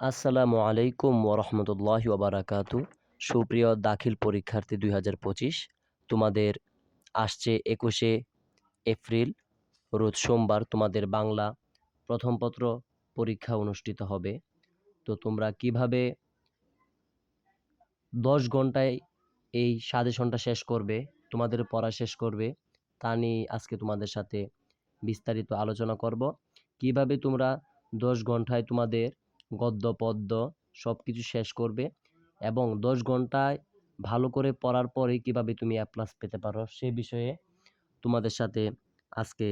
আসসালামু আলাইকুম ওরহমতুল্লাহ ওবরাকাতু সুপ্রিয় দাখিল পরীক্ষার্থী দু হাজার পঁচিশ, তোমাদের আসছে একুশে এপ্রিল, রোজ সোমবার তোমাদের বাংলা প্রথম পত্র পরীক্ষা অনুষ্ঠিত হবে। তো তোমরা কীভাবে দশ ঘন্টায় এই সাজেশনটা শেষ করবে, তোমাদের পড়া শেষ করবে, তা নিয়ে আজকে তোমাদের সাথে বিস্তারিত আলোচনা করব। কীভাবে তোমরা দশ ঘন্টায় তোমাদের গদ্য, পদ্য সব কিছু শেষ করবে এবং দশ ঘন্টায় ভালো করে পড়ার পরে কীভাবে তুমি এ প্লাস পেতে পারো সে বিষয়ে তোমাদের সাথে আজকে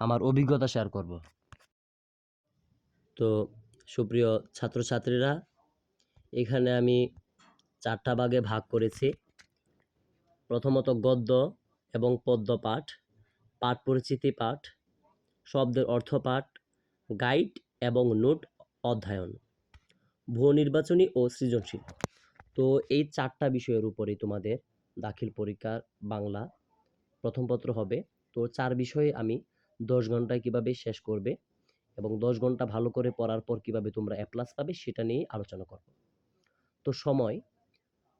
আমার অভিজ্ঞতা শেয়ার করব। তো সুপ্রিয় ছাত্রছাত্রীরা, এখানে আমি চারটা ভাগে ভাগ করেছি। প্রথমত গদ্য এবং পদ্য পাঠ পাঠ পরিচিতি পাঠ, শব্দের অর্থ পাঠ গাইড এবং নোট অধ্যয়ন ভূ নির্বাচনী ও সৃজনশীল। তো এই চারটা বিষয়ের উপরেই তোমাদের দাখিল পরীক্ষার বাংলা প্রথম পত্র হবে। তো চার বিষয়ে আমি দশ ঘন্টায় কীভাবে শেষ করবে এবং দশ ঘণ্টা ভালো করে পড়ার পর কীভাবে তোমরা এ প্লাস পাবে সেটা নিয়ে আলোচনা করব। তো সময়,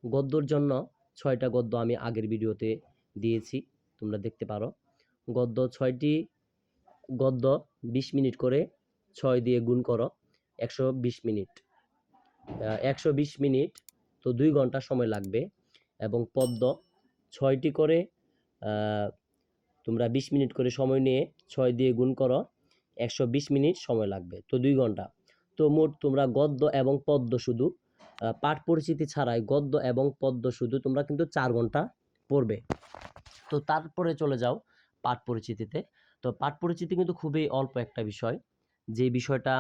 গদ্যর জন্য ছয়টা গদ্য আমি আগের ভিডিওতে দিয়েছি, তোমরা দেখতে পারো। গদ্য ছয়টি, গদ্য বিশ মিনিট করে ছয় দিয়ে গুণ করো। একশো বিশ মিনিট। একশো বিশ মিনিট তো দুই ঘণ্টা সময় লাগবে এবং পদ্ম ছয়টি করে তোমরা বিশ মিনিট করে সময় নিয়ে ছয় দিয়ে গুণ করো, একশো বিশ মিনিট সময় লাগবে, তো দুই ঘণ্টা। তো মোট তোমরা গদ্য এবং পদ্য শুধু পাঠ পরিচিতি ছাড়াই গদ্য এবং পদ্য শুধু তোমরা কিন্তু চার ঘণ্টা পড়বে। তো তারপরে চলে যাও পাঠ পরিচিতিতে। তো পাঠ পরিচিতি কিন্তু খুবই অল্প একটা বিষয়। যে বিষয়টা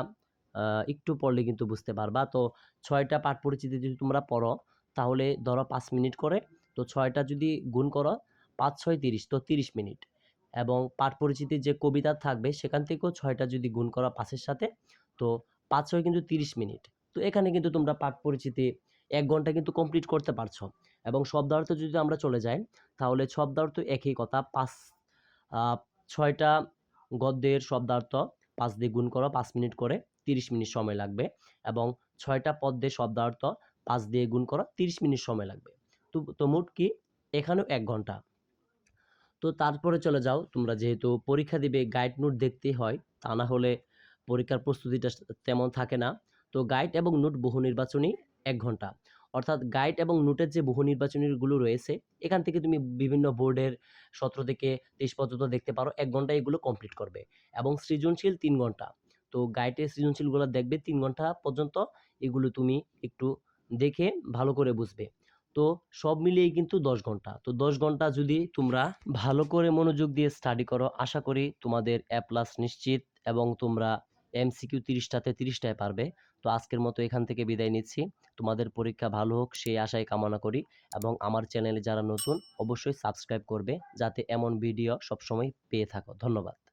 একটু পড়লে কিন্তু বুঝতে পারবা। তো ছয়টা পাঠ পরিচিতি যদি তোমরা পড়ো, তাহলে ধরো পাঁচ মিনিট করে, তো ছয়টা যদি গুণ করো, পাঁচ, ছয়, তিরিশ, তো তিরিশ মিনিট। এবং পাঠ পরিচিতির যে কবিতা থাকবে, সেখান থেকেও ছয়টা যদি গুণ করা পাঁচের সাথে, তো পাঁচ, ছয় কিন্তু তিরিশ মিনিট। তো এখানে কিন্তু তোমরা পাঠ পরিচিতি এক ঘণ্টা কিন্তু কমপ্লিট করতে পারছ। এবং শব্দার্থ যদি আমরা চলে যাই, তাহলে শব্দার্থ একই কথা, পাঁচ ছয়টা গদ্যের শব্দার্থ পাঁচ দিয়ে গুণ করো, পাঁচ মিনিট করে তিরিশ মিনিট সময় লাগবে এবং ছয়টা পদ্মে শব্দার্থ পাঁচ দিয়ে গুণ করা, তিরিশ মিনিট সময় লাগবে। তো তো মোট কি? এখানেও এক ঘণ্টা। তো তারপরে চলে যাও, তোমরা যেহেতু পরীক্ষা দিবে গাইড নোট দেখতেই হয়, তা না হলে পরীক্ষার প্রস্তুতিটা তেমন থাকে না। তো গাইড এবং নোট বহু নির্বাচনী এক ঘণ্টা। অর্থাৎ গাইড এবং নোটের যে বহু নির্বাচনীগুলো রয়েছে, এখান থেকে তুমি বিভিন্ন বোর্ডের সতেরো থেকে তেইশ পর্যন্ত দেখতে পারো, এক ঘণ্টা এগুলো কমপ্লিট করবে এবং সৃজনশীল তিন ঘণ্টা। তো গাইডের সৃজনশীলগুলো দেখবে, তিন ঘণ্টা পর্যন্ত এগুলো তুমি একটু দেখে ভালো করে বুঝবে। তো সব মিলিয়েই কিন্তু দশ ঘণ্টা। তো দশ ঘণ্টা যদি তোমরা ভালো করে মনোযোগ দিয়ে স্টাডি করো, আশা করি তোমাদের অ্যাপ্লাস নিশ্চিত এবং তোমরা এমসিকিউ তিরিশটাতে তিরিশটায় পারবে। তো আজকের মতো এখান থেকে বিদায় নিচ্ছি। তোমাদের পরীক্ষা ভালো হোক সেই আশায় কামনা করি। এবং আমার চ্যানেলে যারা নতুন, অবশ্যই সাবস্ক্রাইব করবে, যাতে এমন ভিডিও সবসময় পেয়ে থাকো। ধন্যবাদ।